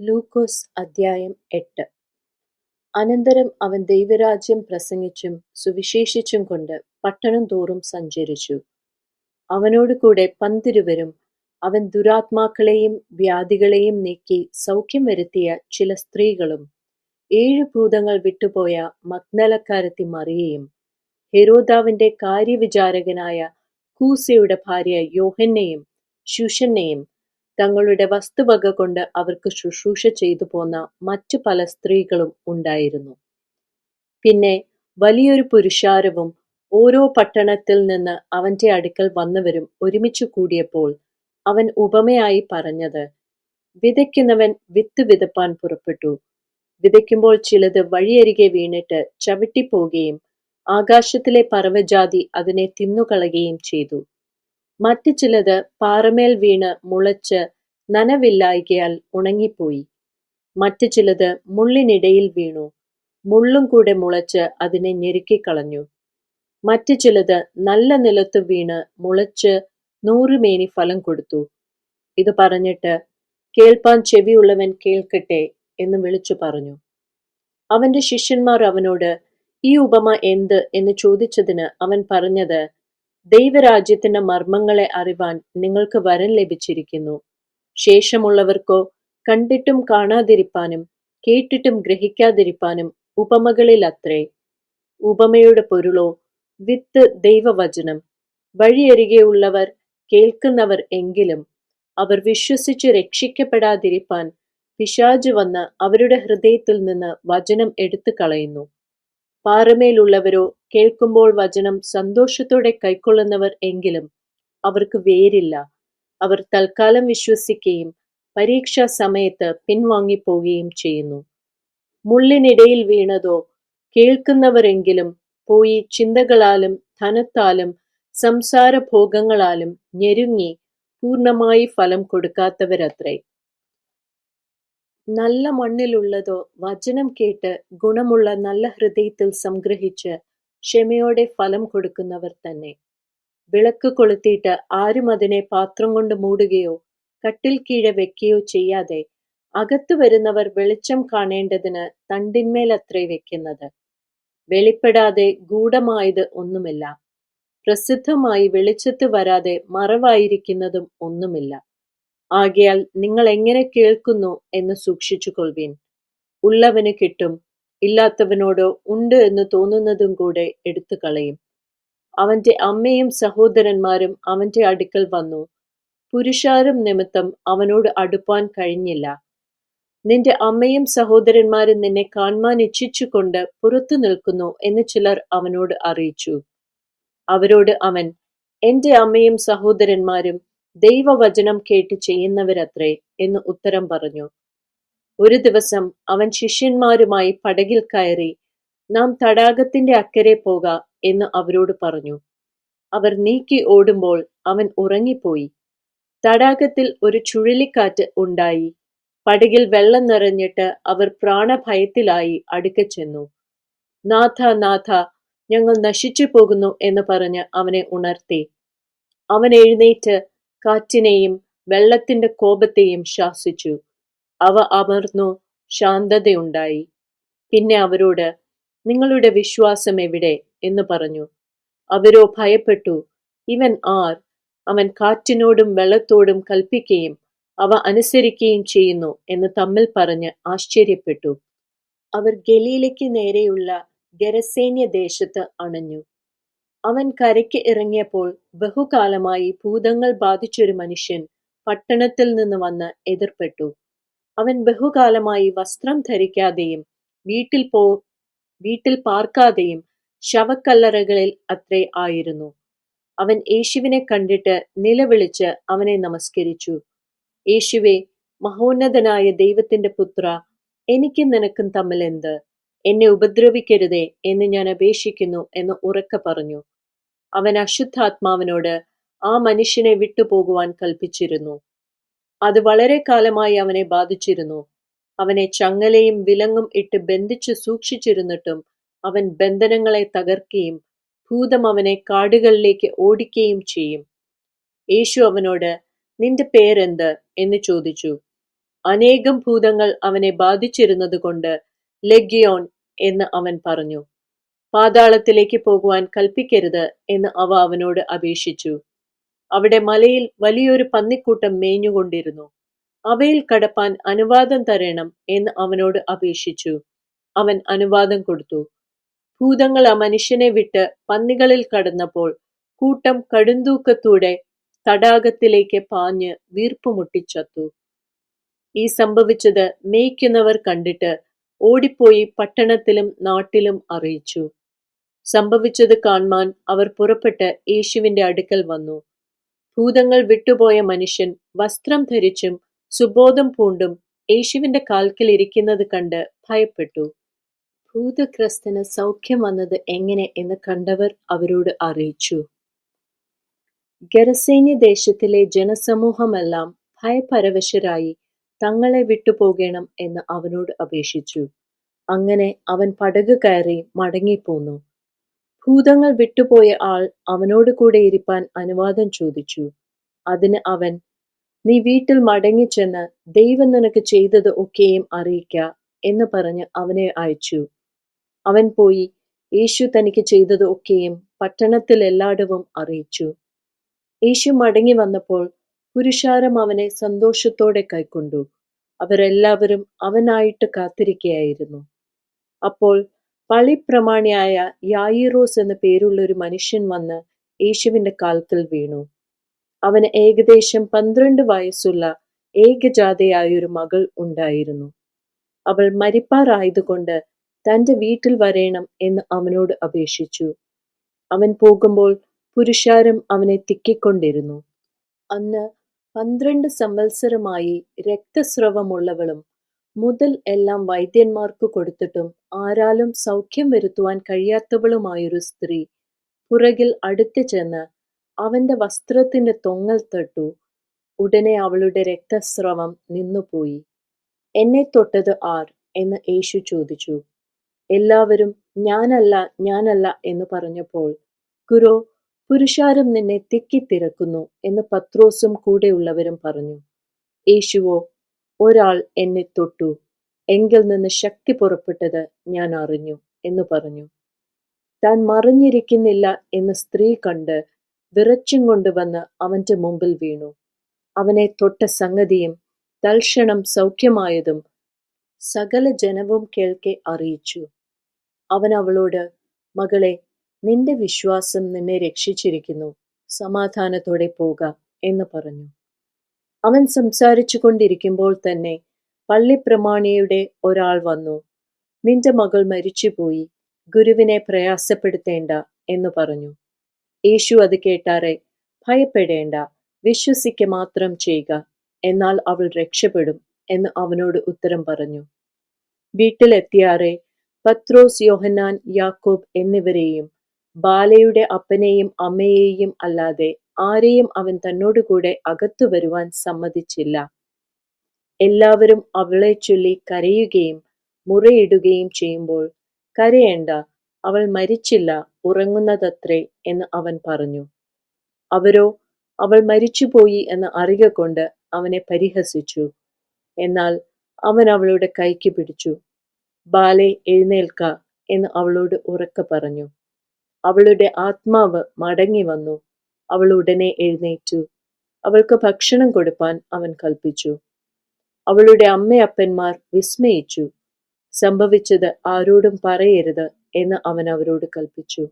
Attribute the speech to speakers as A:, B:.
A: ലൂക്കോസ് അദ്ധ്യായം എട്ട്. അനന്തരം അവൻ ദൈവരാജ്യം പ്രസംഗിച്ചും സുവിശേഷിച്ചും കൊണ്ട് പട്ടണം തോറും സഞ്ചരിച്ചു. അവനോട് കൂടെ പന്തിരുവരും അവൻ ദുരാത്മാക്കളെയും വ്യാധികളെയും നീക്കി സൗഖ്യം വരുത്തിയ ചില സ്ത്രീകളും ഏഴു ഭൂതങ്ങൾ വിട്ടുപോയ മഗ്നലക്കാരത്തി മറിയയും ഹെരോദാവിന്റെ കാര്യവിചാരകനായ കൂസയുടെ ഭാര്യ യോഹന്നെയും ശുഷന്നെയും തങ്ങളുടെ വസ്തുവക കൊണ്ട് അവർക്ക് ശുശ്രൂഷ ചെയ്തു പോന്ന മറ്റു പല സ്ത്രീകളും ഉണ്ടായിരുന്നു. പിന്നെ വലിയൊരു പുരുഷാരവും ഓരോ പട്ടണത്തിൽ നിന്ന് അവന്റെ അടുക്കൽ വന്നവരും ഒരുമിച്ചു കൂടിയപ്പോൾ അവൻ ഉപമയായി പറഞ്ഞത് വിതയ്ക്കുന്നവൻ വിത്ത് വിതപ്പാൻ പുറപ്പെട്ടു. വിതയ്ക്കുമ്പോൾ ചിലത് വഴിയരികെ വീണിട്ട് ചവിട്ടിപ്പോകുകയും ആകാശത്തിലെ പറവജാതി അതിനെ തിന്നുകളയുകയും ചെയ്തു. മറ്റു ചിലത് പാറമേൽ വീണ് മുളച്ച് നനവില്ലായികയാൽ ഉണങ്ങിപ്പോയി. മറ്റു ചിലത് മുള്ളിനിടയിൽ വീണു. മുള്ളും കൂടെ മുളച്ച് അതിനെ ഞെരുക്കിക്കളഞ്ഞു. മറ്റു ചിലത് നല്ല നിലത്ത് വീണ് മുളച്ച് നൂറുമേനി ഫലം കൊടുത്തു. ഇത് പറഞ്ഞിട്ട് കേൾപ്പാൻ ചെവിയുള്ളവൻ കേൾക്കട്ടെ എന്ന് വിളിച്ചു പറഞ്ഞു. അവന്റെ ശിഷ്യന്മാർ അവനോട് ഈ ഉപമ എന്ത്? എന്ന് ചോദിച്ചതിന് അവൻ പറഞ്ഞത് ദൈവരാജ്യത്തിന്റെ മർമ്മങ്ങളെ അറിവാൻ നിങ്ങൾക്ക് വരം ലഭിച്ചിരിക്കുന്നു. ശേഷമുള്ളവർക്കോ കണ്ടിട്ടും കാണാതിരിപ്പാനും കേട്ടിട്ടും ഗ്രഹിക്കാതിരിപ്പാനും ഉപമകളിൽ അത്രേ ഉപമയുടെ പൊരുളോ വിത്ത് ദൈവവചനം. വഴിയരികെയുള്ളവർ കേൾക്കുന്നവർ എങ്കിലും അവർ വിശ്വസിച്ച് രക്ഷിക്കപ്പെടാതിരിപ്പാൻ പിശാജ് വന്ന് അവരുടെ ഹൃദയത്തിൽ നിന്ന് വചനം എടുത്തു കളയുന്നു പാറമേലുള്ളവരോ കേൾക്കുമ്പോൾ വചനം സന്തോഷത്തോടെ കൈക്കൊള്ളുന്നവർ എങ്കിലും അവർക്ക് വേരില്ല. അവർ തൽക്കാലം വിശ്വസിക്കുകയും പരീക്ഷാ സമയത്ത് പിൻവാങ്ങിപ്പോവുകയും ചെയ്യുന്നു. മുള്ളിനിടയിൽ വീണതോ കേൾക്കുന്നവരെങ്കിലും പോയി ചിന്തകളാലും ധനത്താലും സംസാര ഭോഗങ്ങളാലും ഞെരുങ്ങി പൂർണമായി ഫലം കൊടുക്കാത്തവരത്രേ. നല്ല മണ്ണിലുള്ളതോ വചനം കേട്ട് ഗുണമുള്ള നല്ല ഹൃദയത്തിൽ സംഗ്രഹിച്ച് ക്ഷമയോടെ ഫലം കൊടുക്കുന്നവർ തന്നെ. വിളക്ക് കൊളുത്തിയിട്ട് ആരും അതിനെ പാത്രം കൊണ്ട് മൂടുകയോ കട്ടിൽ കീഴെ വെക്കുകയോ ചെയ്യാതെ അകത്തു വരുന്നവർ വെളിച്ചം കാണേണ്ടതിന് തണ്ടിന്മേലത്രേ വെക്കുന്നത്. വെളിപ്പെടാതെ ഗൂഢമായത് ഒന്നുമില്ല. പ്രസിദ്ധമായി വെളിച്ചത്ത് വരാതെ മറവായിരിക്കുന്നതും ഒന്നുമില്ല. ആകയാൽ നിങ്ങൾ എങ്ങനെ കേൾക്കുന്നു എന്ന് സൂക്ഷിച്ചു കൊള്ളുവീൻ ഉള്ളവന് കിട്ടും ഇല്ലാത്തവനോട് ഉണ്ട് എന്ന് തോന്നുന്നതും കൂടെ എടുത്തു കളയും അവന്റെ അമ്മയും സഹോദരന്മാരും അവന്റെ അടുക്കൽ വന്നു. പുരുഷാരം നിമിത്തം അവനോട് അടുപ്പാൻ കഴിഞ്ഞില്ല. നിന്റെ അമ്മയും സഹോദരന്മാരും നിന്നെ കാണുവാൻ ഇച്ഛിച്ചുകൊണ്ട് പുറത്തു നിൽക്കുന്നു എന്ന് ചിലർ അവനോട് അറിയിച്ചു. അവരോട് അവൻ എന്റെ അമ്മയും സഹോദരന്മാരും ദൈവവചനം കേട്ട് ചെയ്യുന്നവരത്രേ എന്ന് ഉത്തരം പറഞ്ഞു. ഒരു ദിവസം അവൻ ശിഷ്യന്മാരുമായി പടകിൽ കയറി നാം തടാകത്തിന്റെ അക്കരെ പോക എന്ന് അവരോട് പറഞ്ഞു. അവർ നീക്കി ഓടുമ്പോൾ അവൻ ഉറങ്ങിപ്പോയി. തടാകത്തിൽ ഒരു ചുഴലിക്കാറ്റ് ഉണ്ടായി. പടകിൽ വെള്ളം നിറഞ്ഞിട്ട് അവർ പ്രാണഭയത്തിലായി അടുക്ക ചെന്നു. നാഥ നാഥ ഞങ്ങൾ നശിച്ചു പോകുന്നു എന്ന് പറഞ്ഞ് അവനെ ഉണർത്തി. അവൻ എഴുന്നേറ്റ് കാറ്റിനെയും വെള്ളത്തിന്റെ കോപത്തെയും ശാസിച്ചു. അവ അമർന്നു ശാന്തതയുണ്ടായി. പിന്നെ അവരോട് നിങ്ങളുടെ വിശ്വാസം എവിടെ? എന്ന് പറഞ്ഞു. അവരോ ഭയപ്പെട്ടു. ഇവൻ ആർ? അവൻ കാറ്റിനോടും വെള്ളത്തോടും കൽപ്പിക്കുകയും അവ അനുസരിക്കുകയും ചെയ്യുന്നു എന്ന് തമ്മിൽ പറഞ്ഞ് ആശ്ചര്യപ്പെട്ടു. അവർ ഗലീലയ്ക്ക് നേരെയുള്ള ഗരസേന്യ ദേശത്ത് അണഞ്ഞു. അവൻ കരയ്ക്ക് ഇറങ്ങിയപ്പോൾ ബഹുകാലമായി ഭൂതങ്ങൾ ബാധിച്ചൊരു മനുഷ്യൻ പട്ടണത്തിൽ നിന്ന് വന്ന് എതിർപ്പെട്ടു. അവൻ ബഹുകാലമായി വസ്ത്രം ധരിക്കാതെയും വീട്ടിൽ പോ വീട്ടിൽ പാർക്കാതെയും ശവക്കല്ലറകളിൽ അത്രേ ആയിരുന്നു. അവൻ യേശുവിനെ കണ്ടിട്ട് നിലവിളിച്ച് അവനെ നമസ്കരിച്ചു. യേശുവെ മഹോന്നതനായ ദൈവത്തിന്റെ പുത്ര എനിക്കും നിനക്കും തമ്മിൽ എന്ത് എന്നെ ഉപദ്രവിക്കരുതേ എന്ന് ഞാൻ അപേക്ഷിക്കുന്നു എന്ന് ഉറക്കെ പറഞ്ഞു. അവൻ അശുദ്ധാത്മാവിനോട് ആ മനുഷ്യനെ വിട്ടുപോകുവാൻ കൽപ്പിച്ചിരുന്നു. അത് വളരെ കാലമായി അവനെ ബാധിച്ചിരുന്നു. അവനെ ചങ്ങലയും വിലങ്ങും ഇട്ട് ബന്ധിച്ചു സൂക്ഷിച്ചിരുന്നിട്ടും അവൻ ബന്ധനങ്ങളെ തകർക്കുകയും ഭൂതം അവനെ കാടുകളിലേക്ക് ഓടിക്കുകയും ചെയ്യും. യേശു അവനോട് നിന്റെ പേരെന്ത്? എന്ന് ചോദിച്ചു. അനേകം ഭൂതങ്ങൾ അവനെ ബാധിച്ചിരുന്നത് കൊണ്ട് ലഗിയോൺ എന്ന് അവൻ പറഞ്ഞു. പാതാളത്തിലേക്ക് പോകുവാൻ കൽപ്പിക്കരുത് എന്ന് അവ അവനോട് അപേക്ഷിച്ചു. അവിടെ മലയിൽ വലിയൊരു പന്നിക്കൂട്ടം മേഞ്ഞുകൊണ്ടിരുന്നു. അവയിൽ കടപ്പാൻ അനുവാദം തരണം എന്ന് അവനോട് അപേക്ഷിച്ചു. അവൻ അനുവാദം കൊടുത്തു. ഭൂതങ്ങൾ ആ മനുഷ്യനെ വിട്ട് പന്നികളിൽ കടന്നപ്പോൾ കൂട്ടം കടുന്തൂക്കത്തൂടെ തടാകത്തിലേക്ക് പാഞ്ഞ് വീർപ്പുമുട്ടിച്ചത്തു ഈ സംഭവിച്ചത് മേയ്ക്കുന്നവർ കണ്ടിട്ട് ഓടിപ്പോയി പട്ടണത്തിലും നാട്ടിലും അറിയിച്ചു. സംഭവിച്ചത് കാൺമാൻ അവർ പുറപ്പെട്ട് യേശുവിന്റെ അടുക്കൽ വന്നു. ഭൂതങ്ങൾ വിട്ടുപോയ മനുഷ്യൻ വസ്ത്രം ധരിച്ചും സുബോധം പൂണ്ടും യേശുവിന്റെ കാൽക്കൽ ഇരിക്കുന്നത് കണ്ട് ഭയപ്പെട്ടു. ഭൂതഗ്രസ്തന് സൗഖ്യം വന്നത് എങ്ങനെ എന്ന് കണ്ടവർ അവരോട് അറിയിച്ചു. ഗരസേന്യ ദേശത്തിലെ ജനസമൂഹമെല്ലാം ഭയപരവശരായി തങ്ങളെ വിട്ടുപോകണം എന്ന് അവനോട് അപേക്ഷിച്ചു. അങ്ങനെ അവൻ പടക് കയറി മടങ്ങിപ്പോന്നു. ഭൂതങ്ങൾ വിട്ടുപോയ ആൾ അവനോട് കൂടെ ഇരിപ്പാൻ അനുവാദം ചോദിച്ചു. അതിന് അവൻ നീ വീട്ടിൽ മടങ്ങിച്ചെന്ന് ദൈവം നിനക്ക് ചെയ്തത് ഒക്കെയും അറിയിക്ക എന്ന് പറഞ്ഞ് അവനെ അയച്ചു. അവൻ പോയി യേശു തനിക്ക് ചെയ്തത് ഒക്കെയും പട്ടണത്തിൽ എല്ലായിടവും അറിയിച്ചു. യേശു മടങ്ങി വന്നപ്പോൾ പുരുഷാരം അവനെ സന്തോഷത്തോടെ കൈക്കൊണ്ടു. അവരെല്ലാവരും അവനായിട്ട് കാത്തിരിക്കയായിരുന്നു. അപ്പോൾ പള്ളിപ്രമാണിയായ യായിറോസ് എന്ന പേരുള്ള ഒരു മനുഷ്യൻ വന്ന് യേശുവിന്റെ കാൽക്കൽ വീണു. അവന് ഏകദേശം പന്ത്രണ്ട് വയസ്സുള്ള ഏകജാതയായ ഒരു മകൾ ഉണ്ടായിരുന്നു. അവൾ മരിപ്പാറായതുകൊണ്ട് തന്റെ വീട്ടിൽ വരേണം എന്ന് അവനോട് അപേക്ഷിച്ചു. അവൻ പോകുമ്പോൾ പുരുഷാരം അവനെ തിക്കിക്കൊണ്ടിരുന്നു. അന്ന് പന്ത്രണ്ട് സംവത്സരമായി രക്തസ്രവമുള്ളവളും മുതൽ എല്ലാം വൈദ്യന്മാർക്ക് കൊടുത്തിട്ടും ആരാലും സൗഖ്യം വരുത്തുവാൻ കഴിയാത്തവളുമായൊരു സ്ത്രീ പുറകിൽ അടുത്തു ചെന്ന് അവന്റെ വസ്ത്രത്തിന്റെ തൊങ്ങൽ തട്ടു. ഉടനെ അവളുടെ രക്തസ്രവം നിന്നുപോയി. എന്നെ തൊട്ടത് ആർ എന്ന് യേശു ചോദിച്ചു. എല്ലാവരും ഞാനല്ല ഞാനല്ല എന്ന് പറഞ്ഞപ്പോൾ ഗുരു പുരുഷാരം നിന്നെ തിക്കിത്തിരക്കുന്നു എന്ന് പത്രോസും കൂടെയുള്ളവരും പറഞ്ഞു. യേശുവോ ഒരാൾ എന്നെ തൊട്ടു. എങ്കിൽ നിന്ന് ശക്തി പുറപ്പെട്ടത് ഞാൻ അറിഞ്ഞു എന്ന് പറഞ്ഞു. താൻ മറിഞ്ഞിരിക്കുന്നില്ല എന്ന് സ്ത്രീ കണ്ട് വിറച്ചും കൊണ്ടുവന്ന് അവന്റെ മുമ്പിൽ വീണു. അവനെ തൊട്ട സംഗതിയും തൽക്ഷണം സൗഖ്യമായതും സകല ജനവും കേൾക്കെ അറിയിച്ചു. അവൻ അവളോട് മകളെ നിന്റെ വിശ്വാസം നിന്നെ രക്ഷിച്ചിരിക്കുന്നു. സമാധാനത്തോടെ പോക എന്ന് പറഞ്ഞു. അവൻ സംസാരിച്ചു കൊണ്ടിരിക്കുമ്പോൾ തന്നെ പള്ളിപ്രമാണിയുടെ ഒരാൾ വന്നു. നിന്റെ മകൾ മരിച്ചുപോയി. ഗുരുവിനെ പ്രയാസപ്പെടുത്തേണ്ട എന്ന് പറഞ്ഞു. യേശു അത് കേട്ടാറെ ഭയപ്പെടേണ്ട. വിശ്വസിക്ക മാത്രം ചെയ്യുക. എന്നാൽ അവൾ രക്ഷപ്പെടും എന്ന് അവനോട് ഉത്തരം പറഞ്ഞു. വീട്ടിലെത്തിയാറെ പത്രോസ് യോഹന്നാൻ യാക്കോബ് എന്നിവരെയും ബാലയുടെ അപ്പനെയും അമ്മയെയും അല്ലാതെ ആരെയും അവൻ തന്നോടുകൂടെ അകത്തു വരുവാൻ സമ്മതിച്ചില്ല. എല്ലാവരും അവളെ ചൊല്ലി കരയുകയും മുറയിടുകയും ചെയ്യുമ്പോൾ കരയേണ്ട അവൾ മരിച്ചില്ല ഉറങ്ങുന്നതത്രേ എന്ന് അവൻ പറഞ്ഞു. അവരോ അവൾ മരിച്ചുപോയി എന്ന് അറിക കൊണ്ട് അവനെ പരിഹസിച്ചു. എന്നാൽ അവൻ അവളുടെ കൈക്ക് പിടിച്ചു. ബാലെ എഴുന്നേൽക്ക എന്ന് അവളോട് ഉറക്ക പറഞ്ഞു. അവളുടെ ആത്മാവ് മടങ്ങി വന്നു. അവൾ ഉടനെ എഴുന്നേറ്റു. അവൾക്ക് ഭക്ഷണം കൊടുപ്പാൻ അവൻ കൽപ്പിച്ചു. അവളുടെ അമ്മയപ്പന്മാർ വിസ്മയിച്ചു. സംഭവിച്ചത് ആരോടും പറയരുത് എന്ന് അവൻ അവരോട് കൽപ്പിച്ചു.